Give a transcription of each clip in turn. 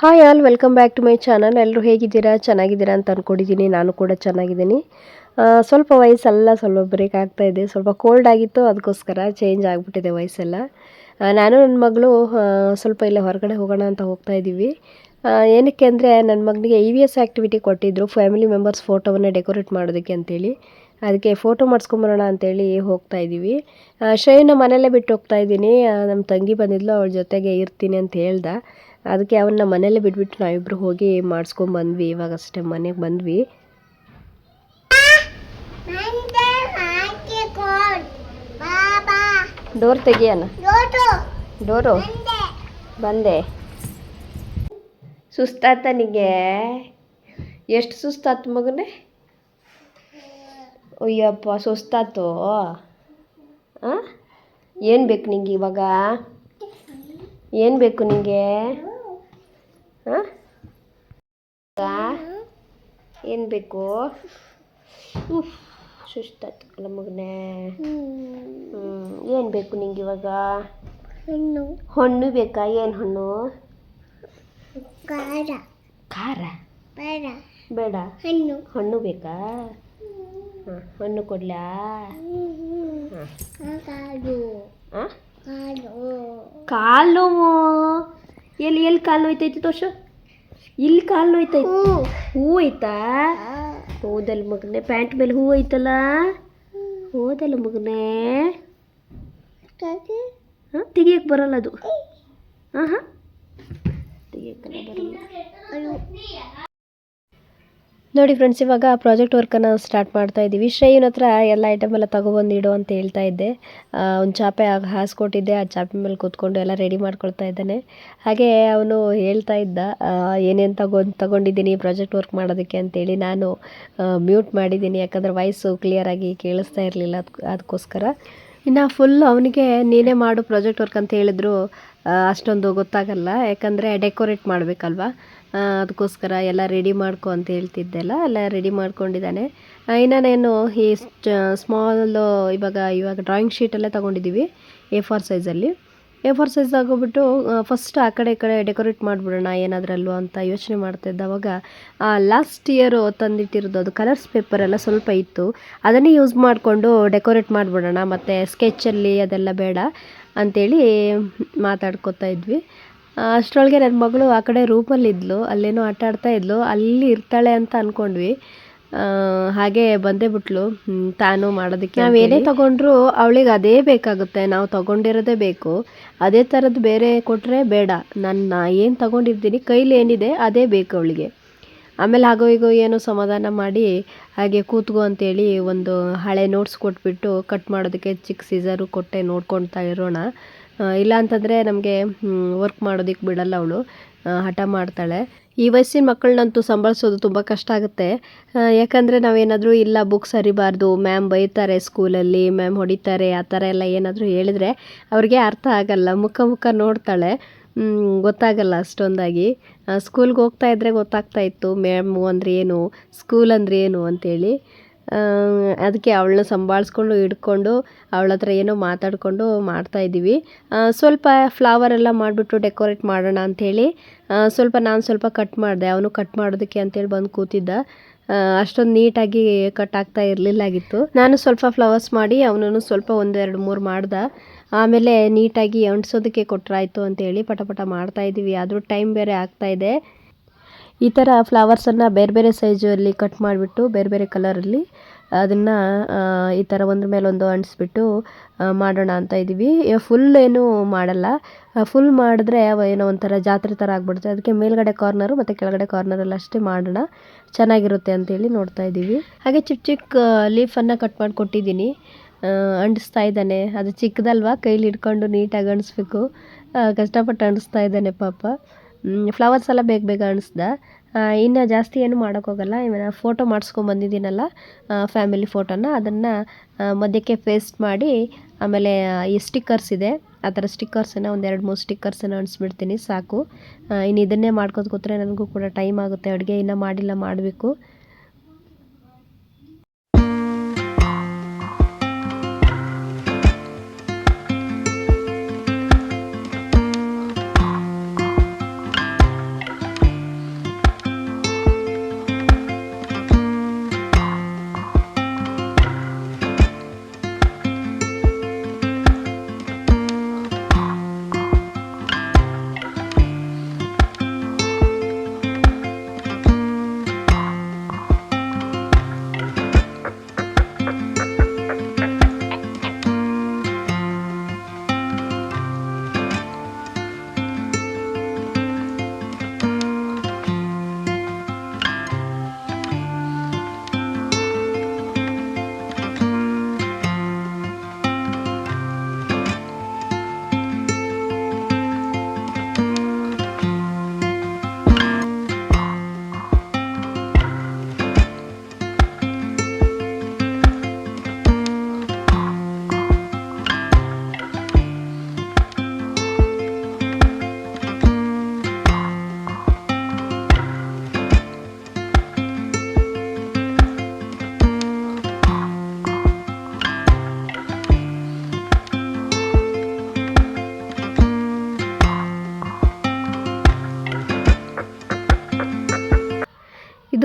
Hi all welcome back to my channel ಎಲ್ಲರೂ ಹೇಗಿದ್ದೀರಾ? ಚೆನ್ನಾಗಿದ್ದೀರಾ ಅಂತ ಅಂದ್ಕೊಂಡಿದ್ದೀನಿ ನಾನು ಕೂಡ ಚೆನ್ನಾಗಿದ್ದೀನಿ. ಸ್ವಲ್ಪ ವಯಸ್ಸೆಲ್ಲ ಸ್ವಲ್ಪ ಬ್ರೇಕ್ ಇದೆ. ಸ್ವಲ್ಪ ಕೋಲ್ಡ್ ಆಗಿತ್ತು, ಅದಕ್ಕೋಸ್ಕರ ಚೇಂಜ್ ಆಗಿಬಿಟ್ಟಿದೆ ವಯಸ್ಸೆಲ್ಲ. ನಾನು ನನ್ನ ಮಗಳು ಸ್ವಲ್ಪ ಇಲ್ಲೇ ಹೊರಗಡೆ ಹೋಗೋಣ ಅಂತ ಹೋಗ್ತಾ ಇದ್ದೀವಿ. ಏನಕ್ಕೆ ಅಂದರೆ ನನ್ನ ಮಗನಿಗೆ ಇ ವಿ ಎಸ್ ಆ್ಯಕ್ಟಿವಿಟಿ ಕೊಟ್ಟಿದ್ದರು ಫ್ಯಾಮಿಲಿ ಮೆಂಬರ್ಸ್ ಫೋಟೋವನ್ನು ಡೆಕೋರೇಟ್ ಮಾಡೋದಕ್ಕೆ ಅಂತೇಳಿ. ಅದಕ್ಕೆ ಫೋಟೋ ಮಾಡಿಸ್ಕೊಂಬರೋಣ ಅಂತೇಳಿ ಹೋಗ್ತಾ ಇದ್ದೀವಿ. ಶ್ರೇಯನ ಮನೆಯಲ್ಲೇ ಬಿಟ್ಟು ಹೋಗ್ತಾ ಇದ್ದೀನಿ. ನಮ್ಮ ತಂಗಿ ಬಂದಿದ್ಲು, ಅವಳ ಜೊತೆಗೆ ಇರ್ತೀನಿ ಅಂತ ಹೇಳ್ದ. ಅದಕ್ಕೆ ಅವನ್ನ ಮನೆಯಲ್ಲೇ ಬಿಟ್ಬಿಟ್ಟು ನಾವಿಬ್ಬರು ಹೋಗಿ ಮಾಡಿಸ್ಕೊಂಬಂದ್ವಿ ಇವಾಗ ಅಷ್ಟೇ ಮನೆಗೆ ಬಂದ್ವಿ. ಡೋರ್ ತೆಗಿಯೋಣ? ಡೋರು? ಬಂದೆ. ಸುಸ್ತಾತ ನಿಂಗೆ ಎಷ್ಟು ಸುಸ್ತಾತು ಮಗನೇ? ಅಯ್ಯಪ್ಪ, ಸುಸ್ತಾತು? ಏನು ಬೇಕು ನಿಂಗೆ ಇವಾಗ? ಏನು ಬೇಕು ನಿಂಗೆ? ಏನು ಬೇಕು? ಉಫ್. ಸುಸ್ತಾತು ಅಲ್ಲ ಮಗನೇ. ಏನು ಬೇಕು ನಿಂಗೆ ಇವಾಗ? ಹಣ್ಣು. ಹಣ್ಣು ಬೇಕಾ? ಏನು ಹಣ್ಣು? ಖಾರ. ಖಾರ? ಬೇಡ. ಬೇಡ. ಹಣ್ಣು. ಹಣ್ಣು ಬೇಕಾ? ಹಾಂ ಹಣ್ಣು ಕೊಡ್ಲಾ? ಕಾಡು ಹಾಂ. ಕಾಲು ಕಾಲು ಎಲ್ಲಿ ಎಲ್ಲಿ ಕಾಲು ನೋಯ್ತೈತಿ ತೋರ್ಸು? ಇಲ್ಲಿ ಕಾಲು ನೋಯ್ತೈತಿ. ಹೂ. ಐತಾ? ಹೋದಲ್ ಮಗನೇ ಪ್ಯಾಂಟ್ ಮೇಲೆ ಹೂ ಐತಲ್ಲ? ಹೌದಲ್ಲ ಮಗನೇ. ಹಾಂ ತೆಗಿಯಕ್ಕೆ ಬರಲ್ಲ ಅದು. ಹಾಂ ಹಾಂ ತೆಗಿಯಕ್ಕೆ ಬರಲ್ಲ. ನೋಡಿ ಫ್ರೆಂಡ್ಸ್ ಇವಾಗ ಪ್ರಾಜೆಕ್ಟ್ ವರ್ಕನ್ನು ಸ್ಟಾರ್ಟ್ ಮಾಡ್ತಾ ಇದ್ದೀವಿ ಶ್ರೇಯನ್ ಹತ್ರ ಎಲ್ಲ ಐಟಮ್ ಎಲ್ಲ ತಗೊಬಂದು ಇಡು ಅಂತ ಹೇಳ್ತಾ ಇದ್ದೆ. ಒಂದು ಚಾಪೆ ಹಾಸ್ಕೊಟ್ಟಿದ್ದೆ. ಆ ಚಾಪೆ ಮೇಲೆ ಕೂತ್ಕೊಂಡು ಎಲ್ಲ ರೆಡಿ ಮಾಡ್ಕೊಳ್ತಾ ಇದ್ದಾನೆ. ಹಾಗೆ ಅವನು ಹೇಳ್ತಾ ಇದ್ದ ಏನೇನು ತಗೊಂಡು, ತಗೊಂಡಿದ್ದೀನಿ ಪ್ರಾಜೆಕ್ಟ್ ವರ್ಕ್ ಮಾಡೋದಕ್ಕೆ ಅಂತೇಳಿ ನಾನು ಮ್ಯೂಟ್ ಮಾಡಿದ್ದೀನಿ. ಯಾಕಂದರೆ ವಾಯ್ಸು ಕ್ಲಿಯರಾಗಿ ಕೇಳಿಸ್ತಾ ಇರಲಿಲ್ಲ ಅದಕ್ಕೆ ಅದಕ್ಕೋಸ್ಕರ ಇನ್ನು ಫುಲ್ ಅವನಿಗೆ ನೀನೇ ಮಾಡು ಪ್ರಾಜೆಕ್ಟ್ ವರ್ಕ್ ಅಂತ ಹೇಳಿದ್ರು ಅಷ್ಟೊಂದು ಗೊತ್ತಾಗಲ್ಲ. ಯಾಕಂದರೆ ಡೆಕೋರೇಟ್ ಮಾಡಬೇಕಲ್ವ? ಅದಕ್ಕೋಸ್ಕರ ಎಲ್ಲ ರೆಡಿ ಮಾಡ್ಕೊ ಅಂತ ಹೇಳ್ತಿದ್ದೆಲ್ಲ, ಎಲ್ಲ ರೆಡಿ ಮಾಡ್ಕೊಂಡಿದ್ದಾನೆ. ಇನ್ನು ನಾನು ಈ ಸ್ಮಾಲ್ ಇವಾಗ ಇವಾಗ ಡ್ರಾಯಿಂಗ್ ಶೀಟಲ್ಲೇ ತೊಗೊಂಡಿದ್ದೀವಿ ಎ ಫೋರ್ ಸೈಜಲ್ಲಿ ಎ ಫೋರ್ ಸೈಜ್ ಆಗೋಗ್ಬಿಟ್ಟು ಫಸ್ಟ್ ಆ ಕಡೆ ಈ ಕಡೆ ಡೆಕೋರೇಟ್ ಮಾಡಿಬಿಡೋಣ ಏನಾದ್ರಲ್ಲೂ ಅಂತ ಯೋಚನೆ ಮಾಡ್ತಾ ಇದ್ದವಾಗ ಲಾಸ್ಟ್ ಇಯರು ತಂದಿಟ್ಟಿರೋದು ಅದು ಕಲರ್ಸ್ ಪೇಪರ್ ಎಲ್ಲ ಸ್ವಲ್ಪ ಇತ್ತು. ಅದನ್ನೇ ಯೂಸ್ ಮಾಡಿಕೊಂಡು ಡೆಕೋರೇಟ್ ಮಾಡಿಬಿಡೋಣ, ಮತ್ತು ಸ್ಕೆಚಲ್ಲಿ ಅದೆಲ್ಲ ಬೇಡ ಅಂಥೇಳಿ ಮಾತಾಡ್ಕೊತಾ ಇದ್ವಿ. ಅಷ್ಟರೊಳಗೆ ನನ್ನ ಮಗಳು ಆ ಕಡೆ ರೂಮಲ್ಲಿದ್ಲು ಅಲ್ಲೇನೋ ಆಟ ಆಡ್ತಾ ಇದ್ಲು ಅಲ್ಲಿ ಇರ್ತಾಳೆ ಅಂತ ಅಂದ್ಕೊಂಡ್ವಿ ಹಾಗೆ ಬಂದೇ ಬಿಟ್ಲು ತಾನು ಮಾಡೋದಕ್ಕೆ ನಾವು ಏನೇ ತಗೊಂಡ್ರು ಅವಳಿಗೆ ಅದೇ ಬೇಕಾಗುತ್ತೆ ನಾವು ತಗೊಂಡಿರೋದೇ ಬೇಕು. ಅದೇ ಥರದ್ದು ಬೇರೆ ಕೊಟ್ಟರೆ ಬೇಡ ನನ್ನ ಏನು ತಗೊಂಡಿರ್ತೀನಿ ಕೈಲಿ ಏನಿದೆ ಅದೇ ಬೇಕು ಅವಳಿಗೆ. ಆಮೇಲೆ ಹಾಗೋ ಈಗೋ ಏನೋ ಸಮಾಧಾನ ಮಾಡಿ ಹಾಗೆ ಕೂತ್ಗೋ ಅಂತೇಳಿ ಒಂದು ಹಳೆ ನೋಟ್ಸ್ ಕೊಟ್ಬಿಟ್ಟು ಕಟ್ ಮಾಡೋದಕ್ಕೆ ಚಿಕ್ಕ ಸೀಸರು ಕೊಟ್ಟೆ ನೋಡ್ಕೊಳ್ತಾ ಇರೋಣ. ಇಲ್ಲ ಅಂತಂದರೆ ನಮಗೆ ವರ್ಕ್ ಮಾಡೋದಕ್ಕೆ ಬಿಡಲ್ಲ ಅವಳು. ಹಠ ಮಾಡ್ತಾಳೆ. ಈ ವಯಸ್ಸಿನ ಮಕ್ಕಳನ್ನಂತೂ ಸಂಭಾಳಿಸೋದು ತುಂಬ ಕಷ್ಟ ಆಗುತ್ತೆ. ಯಾಕಂದರೆ ನಾವೇನಾದರೂ, ಇಲ್ಲ ಬುಕ್ಸ್ ಸರಿಬಾರ್ದು ಮ್ಯಾಮ್ ಬೈತಾರೆ ಸ್ಕೂಲಲ್ಲಿ ಮ್ಯಾಮ್ ಹೊಡಿತಾರೆ, ಆ ಥರ ಎಲ್ಲ ಏನಾದರೂ ಹೇಳಿದ್ರೆ ಅವ್ರಿಗೆ ಅರ್ಥ ಆಗಲ್ಲ. ಮುಖ ಮುಖ ನೋಡ್ತಾಳೆ. ಗೊತ್ತಾಗಲ್ಲ ಅಷ್ಟೊಂದಾಗಿ. ಸ್ಕೂಲ್ಗೆ ಹೋಗ್ತಾ ಇದ್ದರೆ ಗೊತ್ತಾಗ್ತಾ ಇತ್ತು ಮ್ಯಾಮು ಅಂದರೆ ಏನು ಸ್ಕೂಲ್ ಅಂದರೆ ಏನು ಅಂತೇಳಿ. ಅದಕ್ಕೆ ಅವಳನ್ನ ಸಂಭಾಳಿಸ್ಕೊಂಡು ಹಿಡ್ಕೊಂಡು ಅವಳ ಹತ್ರ ಏನೋ ಮಾತಾಡಿಕೊಂಡು ಮಾಡ್ತಾಯಿದ್ದೀವಿ ಸ್ವಲ್ಪ ಫ್ಲವರ್ ಎಲ್ಲ ಮಾಡಿಬಿಟ್ಟು ಡೆಕೋರೇಟ್ ಮಾಡೋಣ ಅಂಥೇಳಿ. ಸ್ವಲ್ಪ ನಾನು ಸ್ವಲ್ಪ ಕಟ್ ಮಾಡಿದೆ. ಅವನು ಕಟ್ ಮಾಡೋದಕ್ಕೆ ಅಂತೇಳಿ ಬಂದು ಕೂತಿದ್ದ. ಅಷ್ಟೊಂದು ನೀಟಾಗಿ ಕಟ್ ಆಗ್ತಾ ಇರಲಿಲ್ಲಾಗಿತ್ತು. ನಾನು ಸ್ವಲ್ಪ ಫ್ಲವರ್ಸ್ ಮಾಡಿ ಅವನನ್ನು ಸ್ವಲ್ಪ ಒಂದೆರಡು ಮೂರು ಮಾಡ್ದೆ. ಆಮೇಲೆ ನೀಟಾಗಿ ಅಂಟಿಸೋದಕ್ಕೆ ಕೊಟ್ಟರಾಯ್ತು ಅಂತೇಳಿ ಪಟ ಪಟ ಮಾಡ್ತಾಯಿದ್ದೀವಿ ಆದರೂ ಟೈಮ್ ಬೇರೆ ಆಗ್ತಾಯಿದೆ ಈ ಥರ ಫ್ಲವರ್ಸನ್ನು ಬೇರೆ ಬೇರೆ ಸೈಜಲ್ಲಿ ಕಟ್ ಮಾಡಿಬಿಟ್ಟು ಬೇರೆ ಬೇರೆ ಕಲರಲ್ಲಿ ಅದನ್ನು ಈ ಥರ ಒಂದ್ರ ಮೇಲೆ ಒಂದು ಅಂಟಿಸ್ಬಿಟ್ಟು ಮಾಡೋಣ ಅಂತ ಇದ್ದೀವಿ ಫುಲ್ ಏನು ಮಾಡಲ್ಲ. ಫುಲ್ ಮಾಡಿದ್ರೆ ಏನೋ ಒಂಥರ ಜಾತ್ರೆ ಥರ ಆಗ್ಬಿಡುತ್ತೆ. ಅದಕ್ಕೆ ಮೇಲ್ಗಡೆ ಕಾರ್ನರು ಮತ್ತು ಕೆಳಗಡೆ ಕಾರ್ನರಲ್ಲಿ ಅಷ್ಟೇ ಮಾಡೋಣ. ಚೆನ್ನಾಗಿರುತ್ತೆ ಅಂತೇಳಿ ನೋಡ್ತಾ ಇದ್ದೀವಿ ಹಾಗೆ ಚಿಕ್ಕ ಚಿಕ್ಕ ಲೀಫನ್ನು ಕಟ್ ಮಾಡಿ ಕೊಟ್ಟಿದ್ದೀನಿ ಅಂಟಿಸ್ತಾ ಇದ್ದಾನೆ. ಅದು ಚಿಕ್ಕದಲ್ವಾ? ಕೈಲಿ ಹಿಡ್ಕೊಂಡು ನೀಟಾಗಿ ಅಂಟಿಸ್ಬೇಕು. ಕಷ್ಟಪಟ್ಟು ಅಂಟಿಸ್ತಾ ಇದ್ದಾನೆ ಪಾಪ. ಫ್ಲವರ್ಸ್ ಎಲ್ಲ ಬೇಗ ಬೇಗ ಅಣಿಸ್ದ ಇನ್ನು ಜಾಸ್ತಿ ಏನು ಮಾಡೋಕ್ಕೋಗಲ್ಲ ಇವನ ಫೋಟೋ ಮಾಡಿಸ್ಕೊಂಬಂದಿದ್ದೀನಲ್ಲ ಫ್ಯಾಮಿಲಿ ಫೋಟೋನ ಅದನ್ನು ಮಧ್ಯಕ್ಕೆ ಪೇಸ್ಟ್ ಮಾಡಿ, ಆಮೇಲೆ ಈ ಸ್ಟಿಕ್ಕರ್ಸ್ ಇದೆ. ಆ ಥರ ಸ್ಟಿಕ್ಕರ್ಸನ್ನು ಒಂದು ಎರಡು ಮೂರು ಸ್ಟಿಕ್ಕರ್ಸನ್ನು ಅಂಟಿಸ್ಬಿಡ್ತೀನಿ ಸಾಕು. ಇನ್ನು ಇದನ್ನೇ ಮಾಡ್ಕೊತ ಕೂತ್ರೆ ನನಗೂ ಕೂಡ ಟೈಮ್ ಆಗುತ್ತೆ. ಅಡುಗೆ ಇನ್ನೂ ಮಾಡಿಲ್ಲ, ಮಾಡಬೇಕು.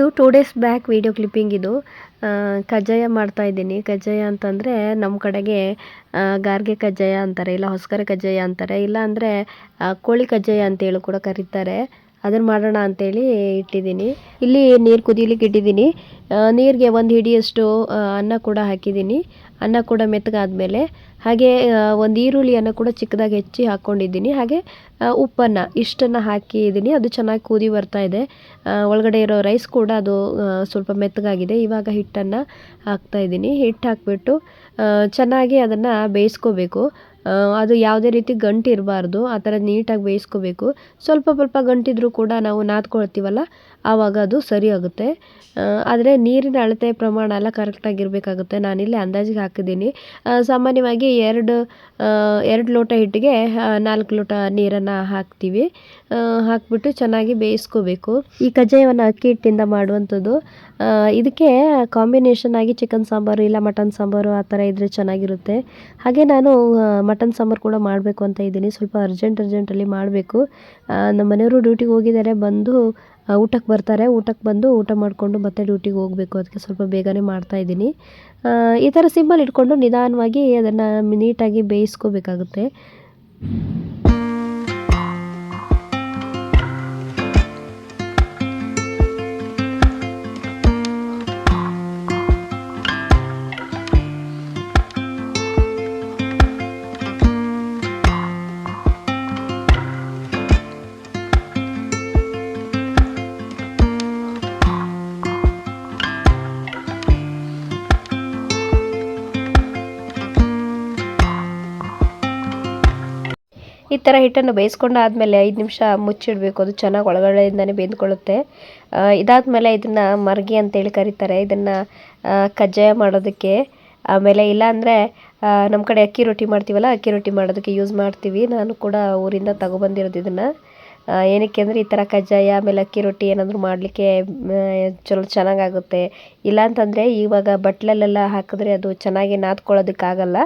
ಇದು two days back video clipping ಇದು. ಕಜ್ಜಾಯ ಮಾಡ್ತಾ ಇದ್ದೀನಿ. ಕಜ್ಜಾಯ ಅಂತಂದರೆ ನಮ್ಮ ಕಡೆಗೆ ಗಾರ್ಗೆ ಕಜ್ಜಾಯ ಅಂತಾರೆ, ಇಲ್ಲ ಹೊಸಕರೆ ಕಜ್ಜಾಯ ಅಂತಾರೆ, ಇಲ್ಲ ಅಂದರೆ ಕೋಳಿ ಕಜ್ಜಾಯ ಅಂತೇಳಿ ಕೂಡ ಕರೀತಾರೆ. ಅದನ್ನು ಮಾಡೋಣ ಅಂತೇಳಿ ಇಟ್ಟಿದ್ದೀನಿ. ಇಲ್ಲಿ ನೀರು ಕುದಿಲಿಕ್ಕೆ ಇಟ್ಟಿದ್ದೀನಿ. ನೀರಿಗೆ ಒಂದು ಹಿಡಿಯಷ್ಟು ಅನ್ನ ಕೂಡ ಹಾಕಿದ್ದೀನಿ. ಅನ್ನ ಕೂಡ ಮೆತ್ತಗಾದ್ಮೇಲೆ, ಹಾಗೆ ಒಂದು ಈರುಳ್ಳಿಯನ್ನು ಕೂಡ ಚಿಕ್ಕದಾಗಿ ಹೆಚ್ಚಿ ಹಾಕ್ಕೊಂಡಿದ್ದೀನಿ ಹಾಗೆ ಉಪ್ಪನ್ನು, ಇಷ್ಟನ್ನು ಹಾಕಿದ್ದೀನಿ ಅದು ಚೆನ್ನಾಗಿ ಕುದಿ ಬರ್ತಾ ಇದೆ. ಒಳಗಡೆ ಇರೋ ರೈಸ್ ಕೂಡ ಅದು ಸ್ವಲ್ಪ ಮೆತ್ತಗಾಗಿದೆ. ಇವಾಗ ಹಿಟ್ಟನ್ನು ಹಾಕ್ತಾಯಿದ್ದೀನಿ ಹಿಟ್ಟು ಹಾಕ್ಬಿಟ್ಟು ಚೆನ್ನಾಗಿ ಅದನ್ನು ಬೇಯಿಸ್ಕೋಬೇಕು. ಅದು ಯಾವುದೇ ರೀತಿ ಗಂಟು ಇರಬಾರ್ದು, ಆ ಥರ ನೀಟಾಗಿ ಬೇಯಿಸ್ಕೋಬೇಕು. ಸ್ವಲ್ಪ ಸ್ವಲ್ಪ ಗಂಟಿದ್ರೂ ಕೂಡ ನಾವು ನಾದ್ಕೊಳ್ತೀವಲ್ಲ, ಆವಾಗ ಅದು ಸರಿ ಆಗುತ್ತೆ. ಆದರೆ ನೀರಿನ ಅಳತೆ ಪ್ರಮಾಣ ಎಲ್ಲ ಕರೆಕ್ಟಾಗಿರಬೇಕಾಗುತ್ತೆ ನಾನಿಲ್ಲಿ ಅಂದಾಜಿಗೆ ಹಾಕಿದ್ದೀನಿ. ಸಾಮಾನ್ಯವಾಗಿ ಎರಡು ಎರಡು ಲೋಟ ಹಿಟ್ಟಿಗೆ ನಾಲ್ಕು ಲೋಟ ನೀರನ್ನು ಹಾಕ್ತೀವಿ. ಹಾಕ್ಬಿಟ್ಟು ಚೆನ್ನಾಗಿ ಬೇಯಿಸ್ಕೋಬೇಕು. ಈ ಕಜ್ಜಾಯವನ್ನು ಅಕ್ಕಿ ಹಿಟ್ಟಿಂದ ಮಾಡುವಂಥದ್ದು ಇದಕ್ಕೆ ಕಾಂಬಿನೇಷನ್ ಆಗಿ ಚಿಕನ್ ಸಾಂಬಾರು ಇಲ್ಲ ಮಟನ್ ಸಾಂಬಾರು ಆ ಥರ ಇದ್ದರೆ ಚೆನ್ನಾಗಿರುತ್ತೆ. ಹಾಗೆ ನಾನು ಮಟನ್ ಸಾಂಬಾರು ಕೂಡ ಮಾಡಬೇಕು ಅಂತ ಇದ್ದೀನಿ. ಸ್ವಲ್ಪ ಅರ್ಜೆಂಟ್ ಅರ್ಜೆಂಟಲ್ಲಿ ಮಾಡಬೇಕು. ನಮ್ಮ ಮನೆಯವರು ಡ್ಯೂಟಿಗೆ ಹೋಗಿದ್ದಾರೆ, ಬಂದು ಊಟಕ್ಕೆ ಬರ್ತಾರೆ. ಊಟಕ್ಕೆ ಬಂದು ಊಟ ಮಾಡಿಕೊಂಡು ಮತ್ತೆ ಡ್ಯೂಟಿಗೆ ಹೋಗಬೇಕು. ಅದಕ್ಕೆ ಸ್ವಲ್ಪ ಬೇಗನೆ ಮಾಡ್ತಾ ಇದ್ದೀನಿ. ಈ ಥರ ಸಿಂಪಲ್ ಇಟ್ಕೊಂಡು ನಿಧಾನವಾಗಿ ಅದನ್ನು ನೀಟಾಗಿ ಬೇಯಿಸ್ಕೋಬೇಕಾಗುತ್ತೆ. ಈ ಥರ ಹಿಟ್ಟನ್ನು ಬೇಯಿಸ್ಕೊಂಡಾದ್ಮೇಲೆ ಐದು ನಿಮಿಷ ಮುಚ್ಚಿಡಬೇಕು. ಅದು ಚೆನ್ನಾಗಿ ಒಳಗಡೆಯಿಂದನೇ ಬೆಂದ್ಕೊಳ್ಳುತ್ತೆ. ಇದಾದಮೇಲೆ ಇದನ್ನು ಮರ್ಗಿ ಅಂತೇಳಿ ಕರೀತಾರೆ. ಇದನ್ನು ಕಜ್ಜಾಯ ಮಾಡೋದಕ್ಕೆ. ಆಮೇಲೆ ಇಲ್ಲಾಂದರೆ ನಮ್ಮ ಕಡೆ ಅಕ್ಕಿ ರೊಟ್ಟಿ ಮಾಡ್ತೀವಲ್ಲ, ಅಕ್ಕಿ ರೊಟ್ಟಿ ಮಾಡೋದಕ್ಕೆ ಯೂಸ್ ಮಾಡ್ತೀವಿ. ನಾನು ಕೂಡ ಊರಿಂದ ತಗೊಬಂದಿರೋದು ಇದನ್ನು. ಏನಕ್ಕೆ ಅಂದರೆ ಈ ಥರ ಕಜ್ಜಾಯ, ಆಮೇಲೆ ಅಕ್ಕಿ ರೊಟ್ಟಿ ಏನಾದರೂ ಮಾಡಲಿಕ್ಕೆ ಚಲೋ ಚೆನ್ನಾಗಾಗುತ್ತೆ. ಇಲ್ಲಾಂತಂದರೆ ಇವಾಗ ಬಟ್ಲಲ್ಲೆಲ್ಲ ಹಾಕಿದ್ರೆ ಅದು ಚೆನ್ನಾಗಿ ನಾದ್ಕೊಳ್ಳೋದಕ್ಕಾಗಲ್ಲ.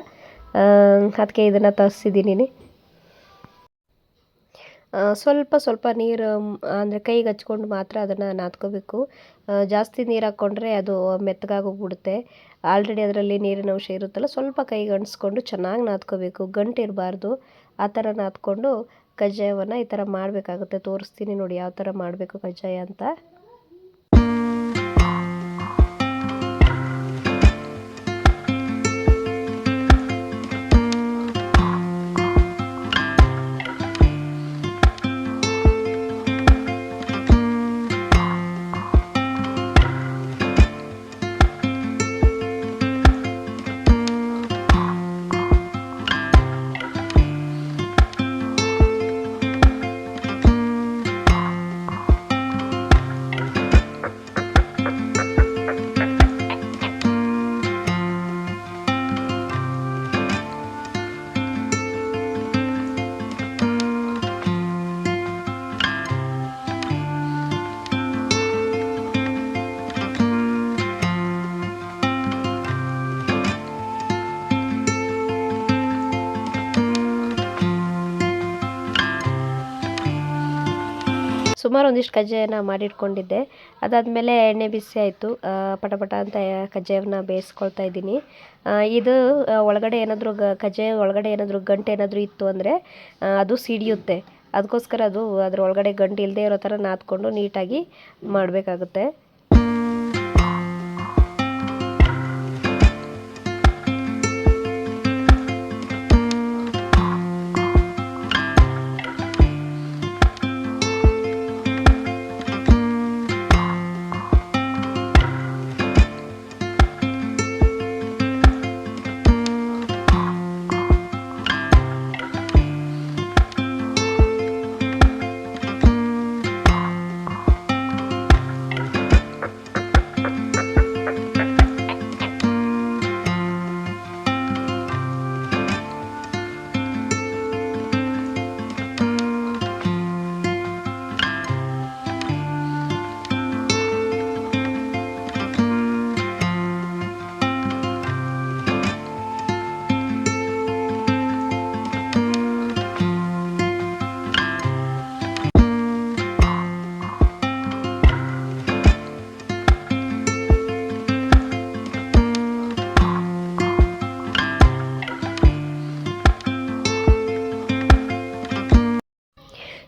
ಅದಕ್ಕೆ ಇದನ್ನು ತರಿಸಿದ್ದೀನಿ ಸ್ವಲ್ಪ ಸ್ವಲ್ಪ ನೀರು ಅಂದರೆ ಕೈಗೆ ಹಚ್ಕೊಂಡು ಮಾತ್ರ ಅದನ್ನು ನಾದ್ಕೋಬೇಕು. ಜಾಸ್ತಿ ನೀರು ಹಾಕ್ಕೊಂಡ್ರೆ ಅದು ಮೆತ್ತಗಾಗೋಗ್ಬಿಡುತ್ತೆ. ಆಲ್ರೆಡಿ ಅದರಲ್ಲಿ ನೀರಿನ ಅಂಶ ಇರುತ್ತಲ್ಲ, ಸ್ವಲ್ಪ ಕೈಗೆ ಅಂಟಿಸ್ಕೊಂಡು ಚೆನ್ನಾಗಿ ನಾದ್ಕೋಬೇಕು. ಗಂಟು ಇರಬಾರ್ದು. ಆ ಥರ ನಾದ್ಕೊಂಡು ಕಜ್ಜಾಯವನ್ನು ಈ ಥರ ಮಾಡಬೇಕಾಗುತ್ತೆ. ತೋರಿಸ್ತೀನಿ ನೋಡಿ ಯಾವ ಥರ ಮಾಡಬೇಕು ಕಜ್ಜಾಯ ಅಂತ. ಸುಮಾರು ಒಂದಿಷ್ಟು ಕಜ್ಜಾಯನ ಮಾಡಿಟ್ಕೊಂಡಿದ್ದೆ. ಅದಾದಮೇಲೆ ಎಣ್ಣೆ ಬಿಸಿ ಆಯಿತು. ಪಟಪಟ ಪಟ ಅಂತ ಕಜ್ಜಾಯವನ್ನು ಬೇಯಿಸ್ಕೊಳ್ತಾ ಇದ್ದೀನಿ. ಇದು ಒಳಗಡೆ ಏನಾದರೂ ಗ, ಕಜ್ಜಾಯ ಒಳಗಡೆ ಏನಾದರೂ ಗಂಟು ಏನಾದರೂ ಇತ್ತು ಅಂದರೆ ಅದು ಸಿಡಿಯುತ್ತೆ. ಅದಕ್ಕೋಸ್ಕರ ಅದು ಅದರ ಒಳಗಡೆ ಗಂಟು ಇಲ್ಲದೆ ಇರೋ ಥರ ನಾದ್ಕೊಂಡು ನೀಟಾಗಿ ಮಾಡಬೇಕಾಗುತ್ತೆ.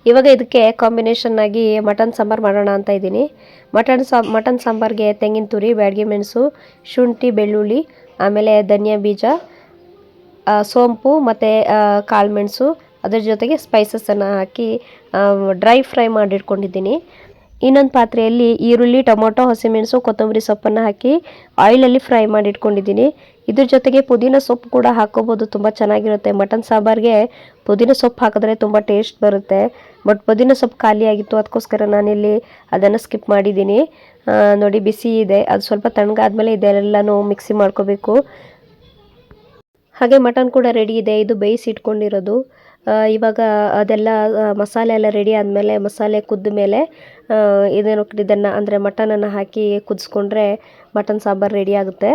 ಇವಾಗ ಇದಕ್ಕೆ ಕಾಂಬಿನೇಷನ್ ಆಗಿ ಮಟನ್ ಸಾಂಬಾರು ಮಾಡೋಣ ಅಂತ ಇದ್ದೀನಿ. ಮಟನ್ ಸಾ ಮಟನ್ ಸಾಂಬಾರ್ಗೆ ತೆಂಗಿನ ತುರಿ, ಬ್ಯಾಡಗಿ ಮೆಣಸು, ಶುಂಠಿ, ಬೆಳ್ಳುಳ್ಳಿ, ಆಮೇಲೆ ಧನಿಯಾ ಬೀಜ ಸೋಂಪು ಮತ್ತು ಕಾಳುಮೆಣಸು ಅದರ ಜೊತೆಗೆ ಸ್ಪೈಸಸನ್ನು ಹಾಕಿ ಡ್ರೈ ಫ್ರೈ ಮಾಡಿಟ್ಕೊಂಡಿದ್ದೀನಿ. ಇನ್ನೊಂದು ಪಾತ್ರೆಯಲ್ಲಿ ಈರುಳ್ಳಿ, ಟೊಮೊಟೊ, ಹಸಿಮೆಣಸು, ಕೊತ್ತಂಬರಿ ಸೊಪ್ಪನ್ನು ಹಾಕಿ ಆಯಿಲಲ್ಲಿ ಫ್ರೈ ಮಾಡಿಟ್ಕೊಂಡಿದ್ದೀನಿ. ಇದ್ರ ಜೊತೆಗೆ ಪುದೀನ ಸೊಪ್ಪು ಕೂಡ ಹಾಕೋಬೋದು, ತುಂಬ ಚೆನ್ನಾಗಿರುತ್ತೆ. ಮಟನ್ ಸಾಂಬಾರ್ಗೆ ಪುದೀನ ಸೊಪ್ಪು ಹಾಕಿದ್ರೆ ತುಂಬ ಟೇಸ್ಟ್ ಬರುತ್ತೆ. ಬಟ್ ಪುದೀನ ಸೊಪ್ಪು ಖಾಲಿಯಾಗಿತ್ತು ಅದಕ್ಕೋಸ್ಕರ ನಾನಿಲ್ಲಿ ಅದನ್ನು ಸ್ಕಿಪ್ ಮಾಡಿದ್ದೀನಿ. ನೋಡಿ, ಬಿಸಿ ಇದೆ. ಅದು ಸ್ವಲ್ಪ ತಣ್ಣಗಾದ್ಮೇಲೆ ಇದೆಲ್ಲನೂ ಮಿಕ್ಸಿ ಮಾಡ್ಕೋಬೇಕು. ಹಾಗೆ ಮಟನ್ ಕೂಡ ರೆಡಿ ಇದೆ. ಇದು ಬೇಯಿಸಿ ಇಟ್ಕೊಂಡಿರೋದು. ಇವಾಗ ಅದೆಲ್ಲ ಮಸಾಲೆ ಎಲ್ಲ ರೆಡಿ ಆದಮೇಲೆ, ಮಸಾಲೆ ಕುದ್ದ ಮೇಲೆ ಇದೇನು ಇದನ್ನು, ಅಂದರೆ ಮಟನನ್ನು ಹಾಕಿ ಕುದಿಸ್ಕೊಂಡ್ರೆ ಮಟನ್ ಸಾಂಬಾರು ರೆಡಿ ಆಗುತ್ತೆ.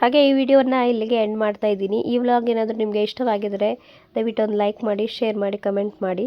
ಹಾಗೆ ಈ ವಿಡಿಯೋನ ಇಲ್ಲಿಗೆ ಎಂಡ್ ಮಾಡ್ತಾ ಇದ್ದೀನಿ. ಈ ವ್ಲಾಗ್ ಏನಾದರೂ ನಿಮಗೆ ಇಷ್ಟವಾಗಿದ್ದರೆ ದಯವಿಟ್ಟು ಒಂದು ಲೈಕ್ ಮಾಡಿ ಶೇರ್ ಮಾಡಿ ಕಮೆಂಟ್ ಮಾಡಿ.